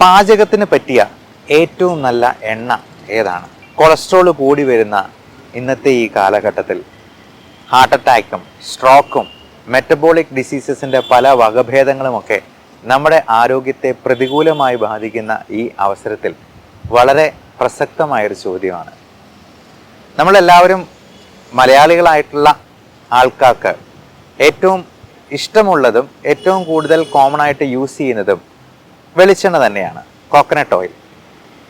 പാചകത്തിന് പറ്റിയ ഏറ്റവും നല്ല എണ്ണ ഏതാണ്? കൊളസ്ട്രോൾ കൂടി വരുന്ന ഇന്നത്തെ ഈ കാലഘട്ടത്തിൽ ഹാർട്ട് അറ്റാക്കും സ്ട്രോക്കും മെറ്റബോളിക് ഡിസീസസിന്റെ പല വകഭേദങ്ങളുമൊക്കെ നമ്മുടെ ആരോഗ്യത്തെ പ്രതികൂലമായി ബാധിക്കുന്ന ഈ അവസരത്തിൽ വളരെ പ്രസക്തമായൊരു ചോദ്യമാണ്. നമ്മളെല്ലാവരും മലയാളികളായിട്ടുള്ള ആൾക്കാർക്ക് ഏറ്റവും ഇഷ്ടമുള്ളതും ഏറ്റവും കൂടുതൽ കോമൺ ആയിട്ട് യൂസ് ചെയ്യുന്നതും വെളിച്ചെണ്ണ തന്നെയാണ്. കോക്കനട്ട് ഓയിൽ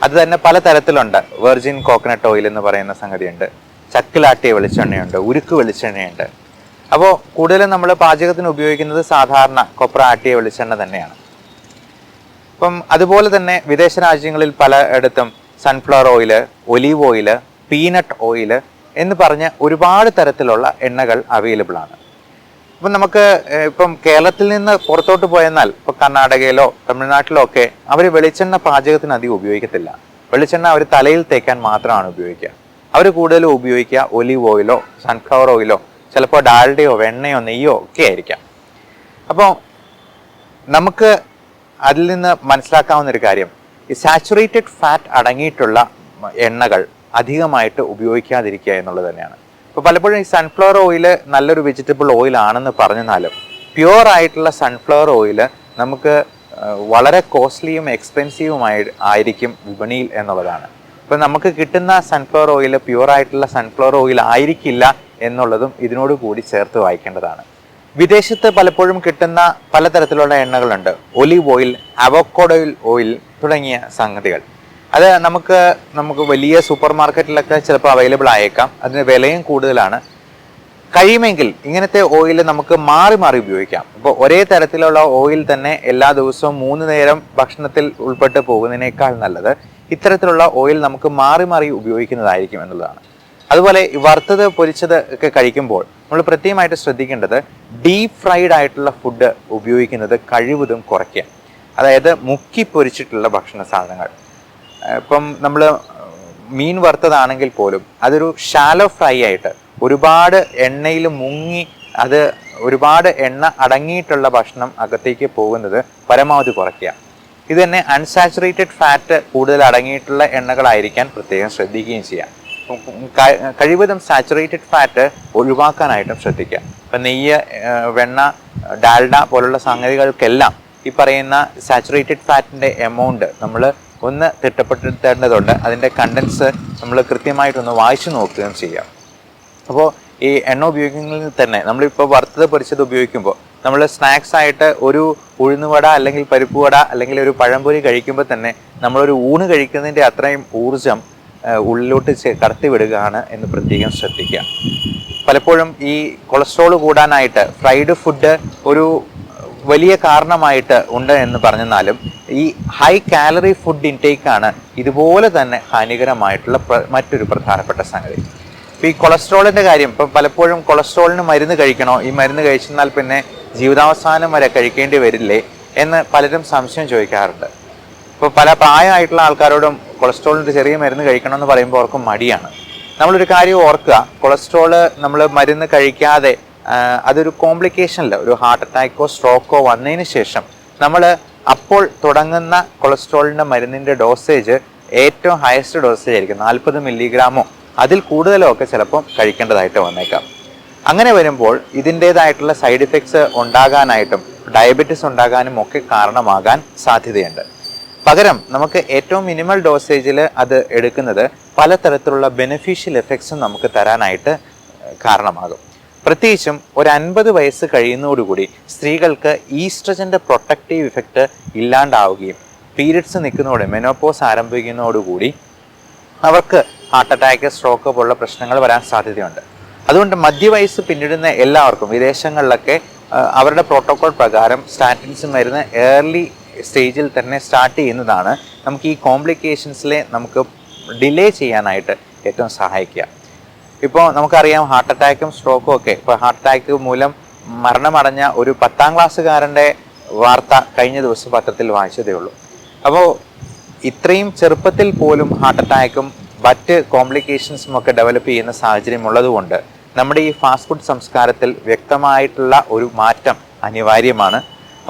അത് തന്നെ പല തരത്തിലുണ്ട് വെർജിൻ കോക്കനട്ട് ഓയിൽ എന്ന് പറയുന്ന സംഗതിയുണ്ട്. ചക്കിലാട്ടിയ വെളിച്ചെണ്ണയുണ്ട്. ഉരുക്ക് വെളിച്ചെണ്ണയുണ്ട്. അപ്പോൾ കൂടുതലും നമ്മൾ പാചകത്തിന് ഉപയോഗിക്കുന്നത് സാധാരണ കൊപ്ര ആട്ടിയ വെളിച്ചെണ്ണ തന്നെയാണ്. അപ്പം അതുപോലെ തന്നെ വിദേശ രാജ്യങ്ങളിൽ പലയിടത്തും sunflower oil olive oil peanut oil എന്ന് പറഞ്ഞ് ഒരുപാട് തരത്തിലുള്ള എണ്ണകൾ അവൈലബിൾ ആണ്. അപ്പം നമുക്ക് ഇപ്പം കേരളത്തിൽ നിന്ന് പുറത്തോട്ട് പോയെന്നാൽ ഇപ്പം കർണാടകയിലോ തമിഴ്നാട്ടിലോ ഒക്കെ അവർ വെളിച്ചെണ്ണ പാചകത്തിന് അധികം ഉപയോഗിക്കത്തില്ല. വെളിച്ചെണ്ണ അവർ തലയിൽ തേക്കാൻ മാത്രമാണ് ഉപയോഗിക്കുക. അവർ കൂടുതലും ഉപയോഗിക്കുക ഒലിവ് ഓയിലോ സൺഫ്ലവർ ഓയിലോ ചിലപ്പോൾ ഡാൽഡയോ വെണ്ണയോ നെയ്യോ ഒക്കെ ആയിരിക്കാം. അപ്പോൾ നമുക്ക് അതിൽ നിന്ന് മനസ്സിലാക്കാവുന്ന ഒരു കാര്യം. ഈ സാച്ചുറേറ്റഡ് ഫാറ്റ് അടങ്ങിയിട്ടുള്ള എണ്ണകൾ അധികമായിട്ട് ഉപയോഗിക്കാതിരിക്കുക എന്നുള്ളത് തന്നെയാണ്. ഇപ്പോൾ പലപ്പോഴും ഈ സൺഫ്ലവർ ഓയിൽ നല്ലൊരു വെജിറ്റബിൾ ഓയിൽ ആണെന്ന് പറഞ്ഞാലും പ്യുവർ ആയിട്ടുള്ള സൺഫ്ലവർ ഓയിൽ നമുക്ക് വളരെ കോസ്റ്റ്ലിയും എക്സ്പെൻസീവുമായി ആയിരിക്കും വിപണിയിൽ എന്നുള്ളതാണ്. ഇപ്പം നമുക്ക് കിട്ടുന്ന സൺഫ്ലവർ ഓയിൽ പ്യുവർ ആയിട്ടുള്ള സൺഫ്ലവർ ഓയിൽ ആയിരിക്കില്ല എന്നുള്ളതും ഇതിനോട് കൂടി ചേർത്ത് വായിക്കേണ്ടതാണ്. വിദേശത്ത് പലപ്പോഴും കിട്ടുന്ന പലതരത്തിലുള്ള എണ്ണകളുണ്ട്. Olive oil avocado oil oil തുടങ്ങിയ സംഗതികൾ. അത് നമുക്ക് നമുക്ക് വലിയ സൂപ്പർ മാർക്കറ്റിലൊക്കെ ചിലപ്പോൾ അവൈലബിൾ ആയേക്കാം. അതിന് വിലയും കൂടുതലാണ്. കഴിയുമെങ്കിൽ ഇങ്ങനത്തെ ഓയിൽ നമുക്ക് മാറി മാറി ഉപയോഗിക്കാം. ഇപ്പോൾ ഒരേ തരത്തിലുള്ള ഓയിൽ തന്നെ എല്ലാ ദിവസവും മൂന്ന് നേരം ഭക്ഷണത്തിൽ ഉൾപ്പെട്ട് പോകുന്നതിനേക്കാൾ നല്ലത് ഇത്തരത്തിലുള്ള ഓയിൽ നമുക്ക് മാറി മാറി ഉപയോഗിക്കുന്നതായിരിക്കും എന്നുള്ളതാണ്. അതുപോലെ വറുത്തത് പൊരിച്ചത് ഒക്കെ കഴിക്കുമ്പോൾ നമ്മൾ പ്രത്യേകമായിട്ട് ശ്രദ്ധിക്കേണ്ടത് ഡീപ് ഫ്രൈഡ് ആയിട്ടുള്ള ഫുഡ് ഉപയോഗിക്കുന്നത് കഴിവതും കുറയ്ക്കുക. അതായത് മുക്കി പൊരിച്ചിട്ടുള്ള ഭക്ഷണ സാധനങ്ങൾ. ഇപ്പം നമ്മൾ മീൻ വറുത്തതാണെങ്കിൽ പോലും അതൊരു ഷാലോ ഫ്രൈ ആയിട്ട് ഒരുപാട് എണ്ണയിൽ മുങ്ങി അത് ഒരുപാട് എണ്ണ അടങ്ങിയിട്ടുള്ള ഭക്ഷണം അകത്തേക്ക് പോകുന്നത് പരമാവധി കുറയ്ക്കുക. ഇത് തന്നെ അൺസാച്ചുറേറ്റഡ് ഫാറ്റ് കൂടുതൽ അടങ്ങിയിട്ടുള്ള എണ്ണകളായിരിക്കാൻ പ്രത്യേകം ശ്രദ്ധിക്കുകയും ചെയ്യാം കഴിവതും സാച്ചുറേറ്റഡ് ഫാറ്റ് ഒഴിവാക്കാനായിട്ടും ശ്രദ്ധിക്കുക. ഇപ്പം നെയ്യ് വെണ്ണ ഡാൽഡ പോലുള്ള സംഗതികൾക്കെല്ലാം ഈ പറയുന്ന സാച്ചുറേറ്റഡ് ഫാറ്റിന്റെ എമൗണ്ട് നമ്മൾ ഒന്ന് തിട്ടപ്പെടുത്തേണ്ടതുണ്ട് അതിന്റെ കണ്ടൻസ് നമ്മൾ കൃത്യമായിട്ടൊന്ന് വായിച്ചു നോക്കുകയും ചെയ്യാം. അപ്പോൾ ഈ എണ്ണ ഉപയോഗിക്കുന്നതിൽ തന്നെ നമ്മളിപ്പോൾ വറുത്തത് പൊരിച്ചത് ഉപയോഗിക്കുമ്പോൾ നമ്മൾ സ്നാക്സ് ആയിട്ട് ഒരു ഉഴുന്നുവട അല്ലെങ്കിൽ പരിപ്പ് വട അല്ലെങ്കിൽ ഒരു പഴംപൊരി കഴിക്കുമ്പോൾ തന്നെ നമ്മളൊരു ഊണ് കഴിക്കുന്നതിന്റെ അത്രയും ഊർജം ഉള്ളിലോട്ട് കടത്തിവിടുകയാണ് കടത്തി വിടുകയാണ് എന്ന് പ്രത്യേകം ശ്രദ്ധിക്കുക. പലപ്പോഴും ഈ കൊളസ്ട്രോൾ കൂടാനായിട്ട് ഫ്രൈഡ് ഫുഡ് ഒരു വലിയ കാരണമായിട്ട് ഉണ്ട് എന്ന് പറഞ്ഞാലും ഈ ഹൈ കാലറി ഫുഡ് ഇൻടേക്ക് ആണ് ഇതുപോലെ തന്നെ ഹാനികരമായിട്ടുള്ള മറ്റൊരു പ്രധാനപ്പെട്ട സംഗതി. ഇപ്പം ഈ കൊളസ്ട്രോളിന്റെ കാര്യം ഇപ്പം പലപ്പോഴും കൊളസ്ട്രോളിന് മരുന്ന് കഴിക്കണോ? ഈ മരുന്ന് കഴിച്ചെന്നാൽ പിന്നെ ജീവിതാവസാനം വരെ കഴിക്കേണ്ടി വരില്ലേ എന്ന് പലരും സംശയം ചോദിക്കാറുണ്ട്. ഇപ്പോൾ പല പ്രായമായിട്ടുള്ള ആൾക്കാരോടും കൊളസ്ട്രോളിന്റെ ചെറിയ മരുന്ന് കഴിക്കണമെന്ന് പറയുമ്പോൾ അവർക്ക് മടിയാണ്. നമ്മളൊരു കാര്യം ഓർക്കുക കൊളസ്ട്രോൾ നമ്മൾ മരുന്ന് കഴിക്കാതെ അതൊരു കോംപ്ലിക്കേഷനിൽ ഒരു ഹാർട്ട് അറ്റാക്കോ സ്ട്രോക്കോ വന്നതിന് ശേഷം നമ്മൾ അപ്പോൾ തുടങ്ങുന്ന കൊളസ്ട്രോളിന്റെ മരുന്നിന്റെ ഡോസേജ് ഏറ്റവും ഹയസ്റ്റ് ഡോസേജ് ആയിരിക്കും. നാൽപ്പത് മില്ലിഗ്രാമോ അതിൽ കൂടുതലോ ഒക്കെ ചിലപ്പോൾ കഴിക്കേണ്ടതായിട്ട് വന്നേക്കാം. അങ്ങനെ വരുമ്പോൾ ഇതിന്റേതായിട്ടുള്ള സൈഡ് ഇഫക്ട്സ് ഉണ്ടാകാനായിട്ടും ഡയബറ്റിസ് ഉണ്ടാകാനും ഒക്കെ കാരണമാകാൻ സാധ്യതയുണ്ട്. പകരം നമുക്ക് ഏറ്റവും മിനിമൽ ഡോസേജിൽ അത് എടുക്കുന്നത് പലതരത്തിലുള്ള ബെനിഫിഷ്യൽ എഫക്ട്സും നമുക്ക് തരാനായിട്ട് കാരണമാകും. പ്രത്യേകിച്ചും ഒരു അൻപത് വയസ്സ് കഴിയുന്നതോടുകൂടി സ്ത്രീകൾക്ക് ഈസ്ട്രജന്റെ പ്രൊട്ടക്റ്റീവ് ഇഫക്റ്റ് ഇല്ലാണ്ടാവുകയും പീരിയഡ്സ് നിൽക്കുന്നതോടെ മെനോപോസ് ആരംഭിക്കുന്നതോടുകൂടി അവർക്ക് ഹാർട്ട് അറ്റാക്ക് സ്ട്രോക്ക് പോലുള്ള പ്രശ്നങ്ങൾ വരാൻ സാധ്യതയുണ്ട്. അതുകൊണ്ട് മധ്യവയസ്സ് പിന്നിടുന്ന എല്ലാവർക്കും വിദേശങ്ങളിലൊക്കെ അവരുടെ പ്രോട്ടോകോൾ പ്രകാരം സ്റ്റാറ്റിൻസ് മരുന്ന് ഏർലി സ്റ്റേജിൽ തന്നെ സ്റ്റാർട്ട് ചെയ്യുന്നതാണ് നമുക്ക് ഈ കോംപ്ലിക്കേഷൻസിലെ നമുക്ക് ഡിലേ ചെയ്യാനായിട്ട് ഏറ്റവും സഹായിക്കുക. ഇപ്പോൾ നമുക്കറിയാം ഹാർട്ട് അറ്റാക്കും സ്ട്രോക്കും ഒക്കെ. ഇപ്പോൾ ഹാർട്ട് അറ്റാക്ക് മൂലം മരണമടഞ്ഞ ഒരു പത്താം ക്ലാസ്സുകാരന്റെ വാർത്ത കഴിഞ്ഞ ദിവസം പത്രത്തിൽ വായിച്ചതേ ഉള്ളൂ. അപ്പോൾ ഇത്രയും ചെറുപ്പത്തിൽ പോലും ഹാർട്ട് അറ്റാക്കും മറ്റ് കോംപ്ലിക്കേഷൻസും ഒക്കെ ഡെവലപ്പ് ചെയ്യുന്ന സാഹചര്യം ഉള്ളതുകൊണ്ട് നമ്മുടെ ഈ ഫാസ്റ്റ് ഫുഡ് സംസ്കാരത്തിൽ വ്യക്തമായിട്ടുള്ള ഒരു മാറ്റം അനിവാര്യമാണ്.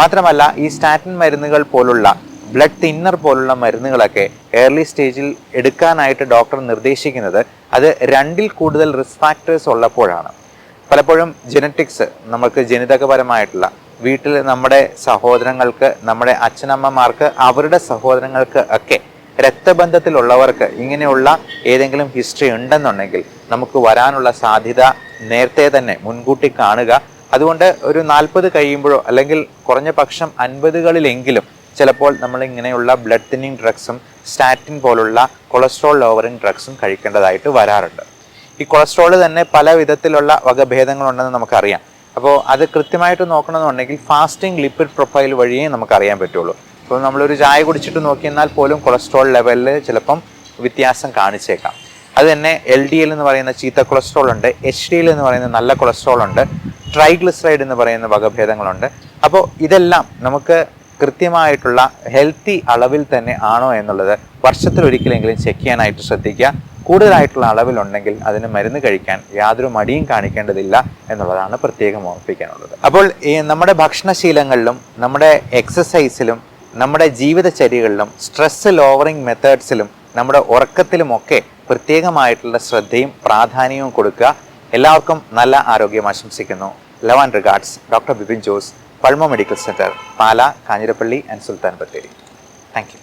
മാത്രമല്ല ഈ സ്റ്റാറ്റിൻ മരുന്നുകൾ പോലുള്ള ബ്ലഡ് തിന്നർ പോലുള്ള മരുന്നുകളൊക്കെ ഏർലി സ്റ്റേജിൽ എടുക്കാനായിട്ട് ഡോക്ടർ നിർദ്ദേശിക്കുന്നത് അത് രണ്ടിൽ കൂടുതൽ റിസ്ക് ഫാക്ടേഴ്സ് ഉള്ളപ്പോഴാണ്. പലപ്പോഴും ജനറ്റിക്സ് നമുക്ക് ജനിതകപരമായിട്ടുള്ള വീട്ടിൽ നമ്മുടെ സഹോദരങ്ങൾക്ക് നമ്മുടെ അച്ഛനമ്മമാർക്ക് അവരുടെ സഹോദരങ്ങൾക്ക് ഒക്കെ രക്തബന്ധത്തിലുള്ളവർക്ക് ഇങ്ങനെയുള്ള ഏതെങ്കിലും ഹിസ്റ്ററി ഉണ്ടെന്നുണ്ടെങ്കിൽ നമുക്ക് വരാനുള്ള സാധ്യത നേരത്തെ തന്നെ മുൻകൂട്ടി കാണുക. അതുകൊണ്ട് ഒരു നാൽപ്പത് കഴിയുമ്പോഴോ അല്ലെങ്കിൽ കുറഞ്ഞ പക്ഷം അൻപതുകളിലെങ്കിലും ചിലപ്പോൾ നമ്മൾ ഇങ്ങനെയുള്ള ബ്ലഡ് തിന്നിങ് ഡ്രഗ്സും സ്റ്റാറ്റിൻ പോലുള്ള കൊളസ്ട്രോൾ ലോവറിങ് ഡ്രഗ്സും കഴിക്കേണ്ടതായിട്ട് വരാറുണ്ട്. ഈ കൊളസ്ട്രോൾ തന്നെ പല വിധത്തിലുള്ള വകഭേദങ്ങളുണ്ടെന്ന് നമുക്കറിയാം. അപ്പോൾ അത് കൃത്യമായിട്ട് നോക്കണമെന്നുണ്ടെങ്കിൽ ഫാസ്റ്റിംഗ് ലിപ്പിഡ് പ്രൊഫൈൽ വഴിയേ നമുക്കറിയാൻ പറ്റുള്ളൂ. ഇപ്പോൾ നമ്മളൊരു ചായ കുടിച്ചിട്ട് നോക്കിയെന്നാൽ പോലും കൊളസ്ട്രോൾ ലെവലിൽ ചിലപ്പം വ്യത്യാസം കാണിച്ചേക്കാം. അത് തന്നെ എൽ ഡി എൽ എന്ന് പറയുന്ന ചീത്ത കൊളസ്ട്രോൾ ഉണ്ട് എച്ച് ഡി എൽ എന്ന് പറയുന്ന നല്ല കൊളസ്ട്രോൾ ഉണ്ട് ട്രൈഗ്ലിസറൈഡ് എന്ന് പറയുന്ന വകഭേദങ്ങളുണ്ട്. അപ്പോൾ ഇതെല്ലാം നമുക്ക് കൃത്യമായിട്ടുള്ള ഹെൽത്തി അളവിൽ തന്നെ ആണോ എന്നുള്ളത് വർഷത്തിൽ ഒരിക്കലെങ്കിലും ചെക്ക് ചെയ്യാനായിട്ട് ശ്രദ്ധിക്കുക. കൂടുതലായിട്ടുള്ള അളവിലുണ്ടെങ്കിൽ അതിന് മരുന്ന് കഴിക്കാൻ യാതൊരു മടിയും കാണിക്കേണ്ടതില്ല എന്നുള്ളതാണ് പ്രത്യേകം ഓർപ്പിക്കാനുള്ളത്. അപ്പോൾ ഈ നമ്മുടെ ഭക്ഷണശീലങ്ങളിലും നമ്മുടെ എക്സസൈസിലും നമ്മുടെ ജീവിതചര്യകളിലും സ്ട്രെസ് ലോവറിംഗ് മെത്തേഡ്സിലും നമ്മുടെ ഉറക്കത്തിലുമൊക്കെ പ്രത്യേകമായിട്ടുള്ള ശ്രദ്ധയും പ്രാധാന്യവും കൊടുക്കുക. എല്ലാവർക്കും നല്ല ആരോഗ്യം ആശംസിക്കുന്നു. Love and regards doctor Bipin Jose pulmo medical centre Pala Kanjirappally and Sultan Bathery. Thank you